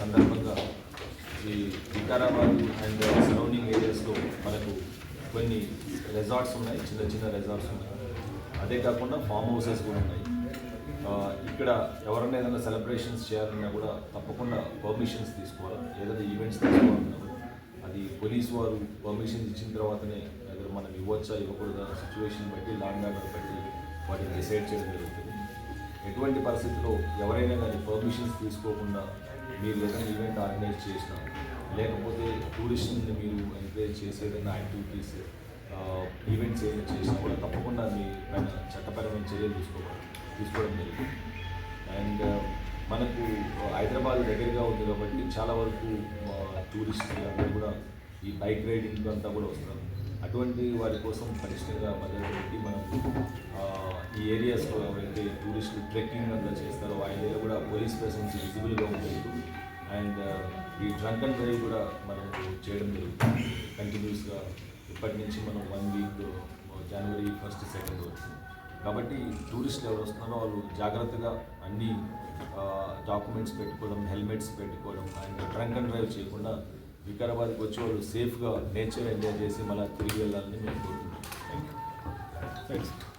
సందర్భంగా ఈ Vikarabad and surrounding ఏరియాస్లో మనకు కొన్ని రిసార్ట్స్ ఉన్నాయి చిన్న చిన్న రిసార్ట్స్ ఉన్నాయి. అదే కాకుండా ఫామ్ హౌసెస్ కూడా ఉన్నాయి. ఇక్కడ ఎవరైనా ఏదైనా సెలబ్రేషన్స్ చేయాలన్నా కూడా తప్పకుండా పర్మిషన్స్ తీసుకోవాలి. ఏదైనా ఈవెంట్స్ తీసుకోవాలన్నా అది పోలీస్ వారు పర్మిషన్స్ ఇచ్చిన తర్వాతనే ఏదో మనం ఇవ్వచ్చా ఇవ్వకూడదా సిచ్యువేషన్ బట్టి లాంగ్ ఆర్డర్ బట్టి వాటిని డిసైడ్ చేయడం జరుగుతుంది. ఎటువంటి పరిస్థితుల్లో ఎవరైనా కానీ పర్మిషన్స్ తీసుకోకుండా మీరు ఏదైనా ఈవెంట్ ఆర్గనైజ్ చేసినా లేకపోతే టూరిస్ట్ని మీరు ఎంకరేజ్ చేసే ఏదైనా యాక్టివిటీస్ ఈవెంట్స్ ఏదైనా చేసినా కూడా తప్పకుండా మీ పైన చట్టపరమైన చర్యలు తీసుకోవాలి. తీసుకోవడం జరిగింది అండ్ uh, మనకు uh, హైదరాబాద్ దగ్గరగా ఉంది కాబట్టి చాలా వరకు టూరిస్టులు అందరూ కూడా ఈ బైక్ రైడింగ్ అంతా కూడా వస్తారు. అటువంటి వారి కోసం పటిష్టంగా మద్దతు పెట్టి మనం ఈ ఏరియాస్లో ఎవరైతే టూరిస్టులు ట్రెక్కింగ్ అంతా చేస్తారో ఆ ఏరియాలో కూడా పోలీస్ ప్రెసెన్స్ విజిబుల్గా ఉంటుంది. అండ్ uh, ఈ డ్రంక్ అండ్ డ్రైవ్ కూడా మనం చేయడం జరుగుతుంది. కంటిన్యూస్గా ఇప్పటి నుంచి మనం వన్ వీక్ జనవరి ఫస్ట్ సెకండ్ వరకు. కాబట్టి టూరిస్టులు ఎవరు వస్తున్నారో వాళ్ళు జాగ్రత్తగా అన్ని డాక్యుమెంట్స్ పెట్టుకోవడం హెల్మెట్స్ పెట్టుకోవడం అండ్ డ్రంక్ అండ్ డ్రైవ్ చేయకుండా వికారాబాద్కి వచ్చి వాళ్ళు సేఫ్గా నేచర్ ఎంజాయ్ చేసి మళ్ళీ తిరిగి వెళ్ళాలని మేము కోరుకుంటున్నాం. Thank you